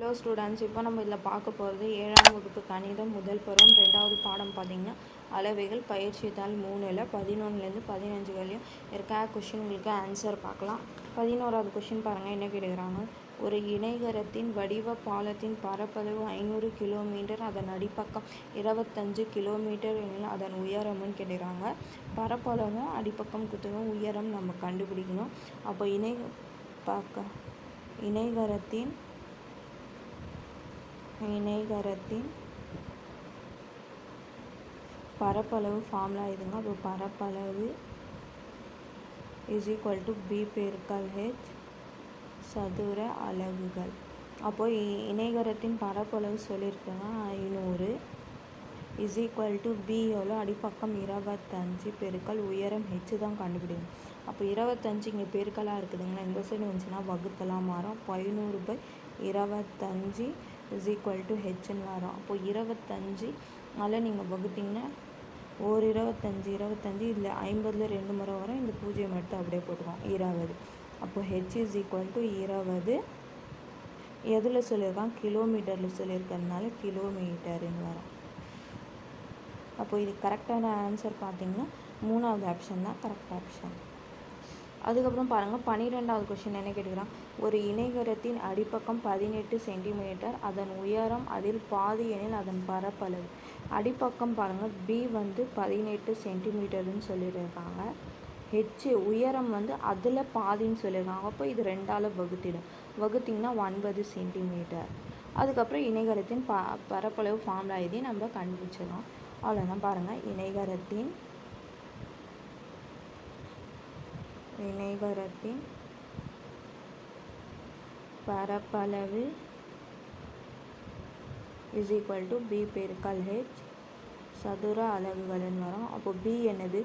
Hello students இப்போ நம்ம இதில் பார்க்க போகிறது ஏழாம் வகுப்பு கணிதம் முதல் பருவம். ரெண்டாவது பாடம் பார்த்திங்கன்னா அளவைகள் பயிற்சி தாள் மூணில் பதினொன்றுலேருந்து பதினஞ்சு வரையும் இருக்க? கொஷின்களுக்கு ஆன்சர் பார்க்கலாம். பதினோராவது கொஷின் பாருங்கள் என்ன கேட்குறாங்க ஒரு இணைகரத்தின் வடிவ பாலத்தின் பரப்பளவு ஐநூறு கிலோமீட்டர் அதன் அடிப்பக்கம் இருபத்தஞ்சு கிலோமீட்டர் எனில் அதன் உயரம்னு கேட்குறாங்க பரப்பளவும் அடிப்பக்கம் குத்தவும் உயரம் நம்ம கண்டுபிடிக்கணும். அப்போ இணை பார்க்க. இணைகரத்தின் இணைகரத்தின் பரப்பளவு ஃபார்முலா இதுங்க. அப்போ பரப்பளவு இஸ் ஈக்குவல் டு பி பெருக்கல் ஹெச் சதுர அலகுகள். அப்போ இ- இணைகரத்தின் பரப்பளவு சொல்லியிருக்கேங்க. ஐநூறு இஸ் ஈக்குவல் டு பி எவ்வளோ? அடிப்பக்கம் இருபத்தஞ்சு பெருக்கல் உயரம் ஹெச் தான் கண்டுபிடிக்கணும். அப்போ இருபத்தஞ்சு இங்கே பெருக்கலாக இருக்குதுங்களா? இந்த சைடு வந்துச்சுன்னா வகுத்தலாம் மாறும். பதினூறு பை இருபத்தஞ்சு இஸ் ஈக்குவல் டு ஹெச்னு வரும். அப்போ இருபத்தஞ்சி அதில் நீங்கள் வகுத்தீங்கன்னா ஒரு இருபத்தஞ்சி இருபத்தஞ்சு இதில் ஐம்பதில் ரெண்டு முறை வரும். இந்த பூஜ்ஜியம் எடுத்து அப்படியே போட்டுக்கோம் இருபது. அப்போ ஹெச் இஸ் ஈக்குவல் டு இருபது. எதில் சொல்லியிருக்கான்? கிலோமீட்டரில் சொல்லியிருக்கறதுனால கிலோமீட்டருன்னு வரும். அப்போ இது கரெக்டான ஆன்சர் பார்த்தீங்கன்னா மூணாவது ஆப்ஷன் தான் கரெக்ட் ஆப்ஷன் அதுக்கப்புறம் பாருங்கள் பன்னிரெண்டாவது கொஷின் என்ன கேட்டுக்கிறான்? ஒரு இணைகரத்தின் அடிப்பக்கம் பதினெட்டு சென்டிமீட்டர் அதன் உயரம் அதில் பாதி எனில் அதன் பரப்பளவு. அடிப்பக்கம் பாருங்கள் பி வந்து பதினெட்டு சென்டிமீட்டர்னு சொல்லியிருக்காங்க ஹெச் உயரம் வந்து அதில் பாதின்னு சொல்லியிருக்காங்க அப்போ இது ரெண்டால் வகுத்திடும். வகுத்திங்கன்னா ஒன்பது சென்டிமீட்டர் அதுக்கப்புறம் இணைகரத்தின் ப பரப்பளவு ஃபார்முலா இதையும் நம்ம கண்டுபிடிச்சிடலாம். அவ்வளோதான் பாருங்கள் இணைகரத்தின் இணைகரத்தின் பரப்பளவு இஸ் ஈக்குவல் டு பி பெருக்கல் ஹெச் சதுர அலகுகளுன்னு வரும். அப்போ பி என்னது?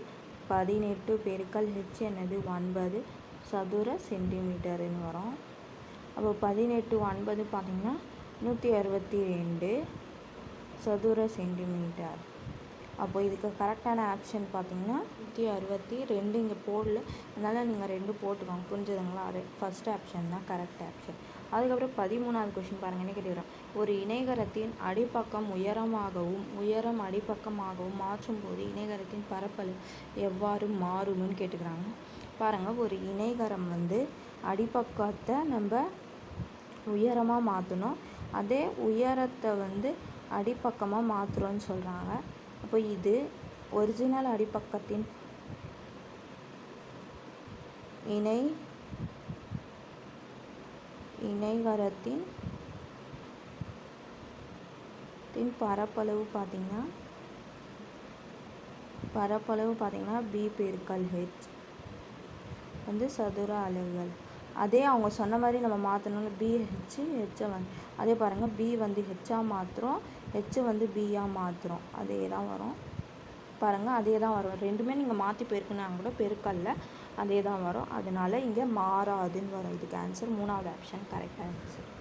பதினெட்டு பெருக்கல் ஹெச் என்னது? ஒன்பது சதுர சென்டிமீட்டர்னு வரும். அப்போ பதினெட்டு ஒன்பது பார்த்திங்கன்னா நூற்றி அறுபத்தி ரெண்டு சதுர சென்டிமீட்டர் அப்போ இதுக்கு கரெக்டான ஆப்ஷன் பார்த்தீங்கன்னா நூற்றி அறுபத்தி ரெண்டு இங்கே போடல. அதனால் நீங்கள் ரெண்டு போட்டுக்கோங்க. புரிஞ்சுதுங்களா? அது ஃபஸ்ட் ஆப்ஷன் தான் கரெக்ட் ஆப்ஷன் அதுக்கப்புறம் பதிமூணாவது கொஷின் பாருங்கள் என்ன கேட்டுக்கிறோம்? ஒரு இணைகரத்தின் அடிப்பக்கம் உயரமாகவும் உயரம் அடிப்பக்கமாகவும் மாற்றும் போது இணைகரத்தின் பரப்பளவு எவ்வாறு மாறும்னு கேட்டுக்கிறாங்க. பாருங்கள் ஒரு இணைகரம் வந்து அடிப்பக்கத்தை நம்ம உயரமாக மாற்றணும் அதே உயரத்தை வந்து அடிப்பக்கமாக மாற்றுறோன்னு சொல்கிறாங்க அப்போ இது ஒரிஜினல் அடிப்பக்கத்தின் இணை இணைகரத்தின் தின் பரப்பளவு பார்த்தீங்கன்னா பரப்பளவு பார்த்தீங்கன்னா பி பெருக்கல் ஹெச் வந்து சதுர அலகுகள் அதே அவங்க சொன்ன மாதிரி நம்ம மாற்றணும்னு பி ஹெச் ஹெச்சை வந்து அதே பாருங்கள் பி வந்து ஹெச்சாக மாற்றுறோம் ஹெச் வந்து பியாக மாற்றுறோம் அதே தான் வரும். பாருங்கள் அதே தான் வரும். ரெண்டுமே நீங்கள் மாற்றி பெருக்குனா கூட பெருக்கல்ல அதே தான் வரும். அதனால இங்கே மாறாதுன்னு வரும். இதுக்கு ஆன்சர் மூணாவது ஆப்ஷன் கரெக்ட் ஆன்சர்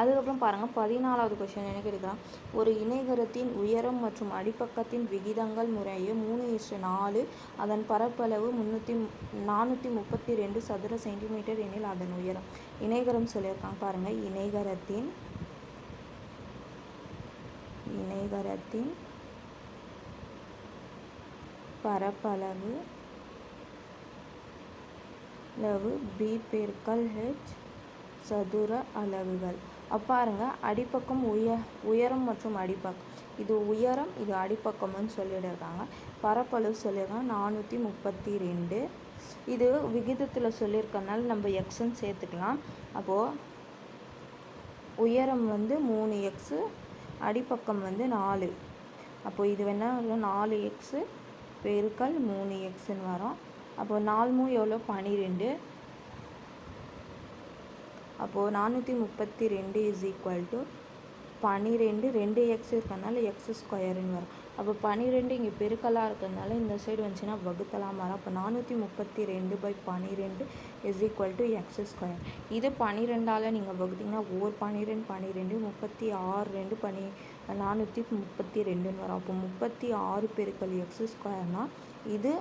அதுக்கப்புறம் பாருங்கள் பதினாலாவது கொஸ்டின் என்ன கேட்குறான் ஒரு இணைகரத்தின் உயரம் மற்றும் அடிப்பக்கத்தின் விகிதங்கள் முறையே மூணு இஸ்டு நாலு. அதன் பரப்பளவு முந்நூற்றி நானூற்றி முப்பத்தி ரெண்டு சதுர சென்டிமீட்டர் எனில் அதன் உயரம். இணைகரம் சொல்லியிருக்காங்க பாருங்கள் இணைகரத்தின் இணைகரத்தின் பரப்பளவு அளவு பி பெருக்கல் ஹெச் சதுர அளவுகள். பாருங்க. அடிப்பக்கம் உய உயரம் மற்றும் அடிப்பக்கம் இது உயரம் இது அடிப்பக்கம்னு சொல்லியிருக்காங்க. பரப்பளவு சொல்லியிருக்காங்க. நானூற்றி முப்பத்தி ரெண்டு. இது விகிதத்தில் சொல்லியிருக்கனால நம்ம எக்ஸ்ன்னு சேர்த்துக்கலாம். அப்போது உயரம் வந்து மூணு எக்ஸு அடிப்பக்கம் வந்து நாலு. அப்போது இது வேணால் நாலு எக்ஸு பெருக்கல் மூணு எக்ஸுன்னு வரும். அப்போ நாலு மூ எவ்வளோ பன்னிரெண்டு அப்போது நானூற்றி முப்பத்தி ரெண்டு இஸ் ஈக்குவல் டு பன்னிரெண்டு ரெண்டு எக்ஸ் இருக்கிறதுனால எக்ஸ் ஸ்கொயருன்னு வரும். அப்போ பன்னிரெண்டு இங்கே பெருக்கலாக இருக்கிறதுனால இந்த சைடு வந்துச்சுன்னா வகுத்தலாம் வரும் அப்போ நானூற்றி முப்பத்தி ரெண்டு பை பன்னிரெண்டு is equal to x square இது பன்னிரெண்டால் நீங்கள் வகுத்தீங்கன்னா ஓர் பன்னிரெண்டு பன்னிரெண்டு முப்பத்தி ஆறு ரெண்டு பனி நானூற்றி முப்பத்தி ரெண்டுன்னு வரும். அப்போ முப்பத்தி ஆறு பெருக்கல் எக்ஸ் ஸ்கொயர்னால் இது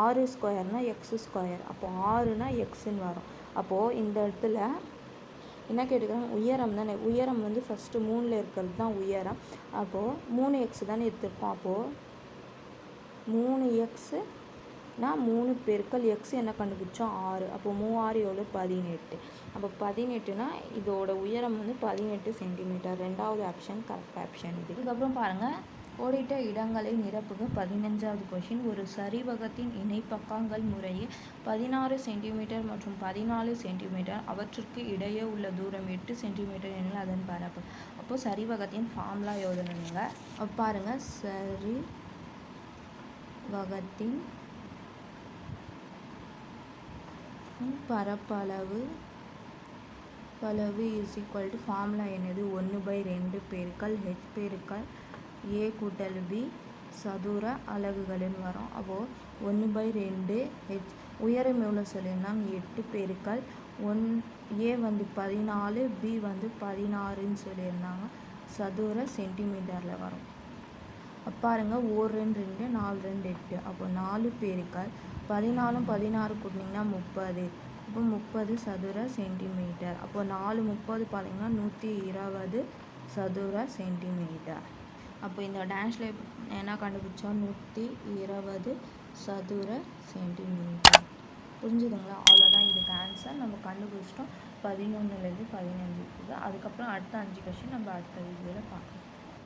ஆறு ஸ்கொயர்னால் எக்ஸ் ஸ்கொயர். அப்போ ஆறுனா எக்ஸுன்னு வரும். அப்போது இந்த இடத்துல என்ன கேட்டுக்கிறாங்க? உயரம் தானே. உயரம் வந்து ஃபஸ்ட்டு மூணில் இருக்கிறது தான் உயரம். அப்போது மூணு எக்ஸ் தானே எடுத்துருக்கோம் அப்போது மூணு எக்ஸுனா மூணு பெருக்கல் எக்ஸ் என்ன கண்டுபிடிச்சோம்? ஆறு. அப்போ மூவாறு எவ்வளோ பதினெட்டு. அப்போ பதினெட்டுனா இதோட உயரம் வந்து பதினெட்டு சென்டிமீட்டர் ரெண்டாவது ஆப்ஷன் கரெக்ட் ஆப்ஷன் இது. இதுக்கப்புறம் பாருங்கள் கோடிட்ட இடங்களை நிரப்புக. பதினஞ்சாவது கொஷின் ஒரு சரிவகத்தின் இணைப்பக்கங்கள் முறையே பதினாறு சென்டிமீட்டர் மற்றும் பதினாலு சென்டிமீட்டர் அவற்றுக்கு இடையே உள்ள தூரம் எட்டு சென்டிமீட்டர் என அதன் பரப்பு. அப்போது சரிவகத்தின் ஃபார்முலா எழுதணுங்க பாருங்க. சரி வகத்தின் பரப்பளவு பளவு இஸ் ஈக்குவல் டு ஃபார்முலா என்னது? ஒன்று பை ரெண்டு பெருக்கல் ஹெச் பெருக்கல் ஏ கூட்டல் பி சதுர அலகுகள்னு வரும். அப்போது ஒன்று பை ரெண்டு ஹெச் உயரம் எவ்வளோ சொல்லியிருந்தாங்க? எட்டு பேருக்கள் ஒன் ஏ வந்து பதினாலு பி வந்து பதினாறுன்னு சொல்லியிருந்தாங்க. சதுர சென்டிமீட்டரில் வரும். பாருங்க ஓர் ரெண்டு ரெண்டு நாலு ரெண்டு எட்டு. அப்போ நாலு பேருக்கள் பதினாலும் பதினாறு கூட்டினீங்கன்னா முப்பது. அப்போ முப்பது சதுர சென்டிமீட்டர் அப்போ நாலு முப்பது பார்த்தீங்கன்னா நூற்றி இருபது சதுர சென்டிமீட்டர் அப்போ இந்த டேஷில் என்ன கண்டுபிடிச்சோம் நூற்றி இருபது சதுர சென்டிமீட்டர் புரிஞ்சுதுங்களா? அவ்வளோதான் இதுக்கு ஆன்சர் நம்ம கண்டுபிடிச்சிட்டோம். பதினொன்றுலேருந்து இருக்குது அதுக்கப்புறம் அடுத்த அஞ்சு கொஷின் நம்ம அடுத்த வீடியோவில் பார்க்கலாம்.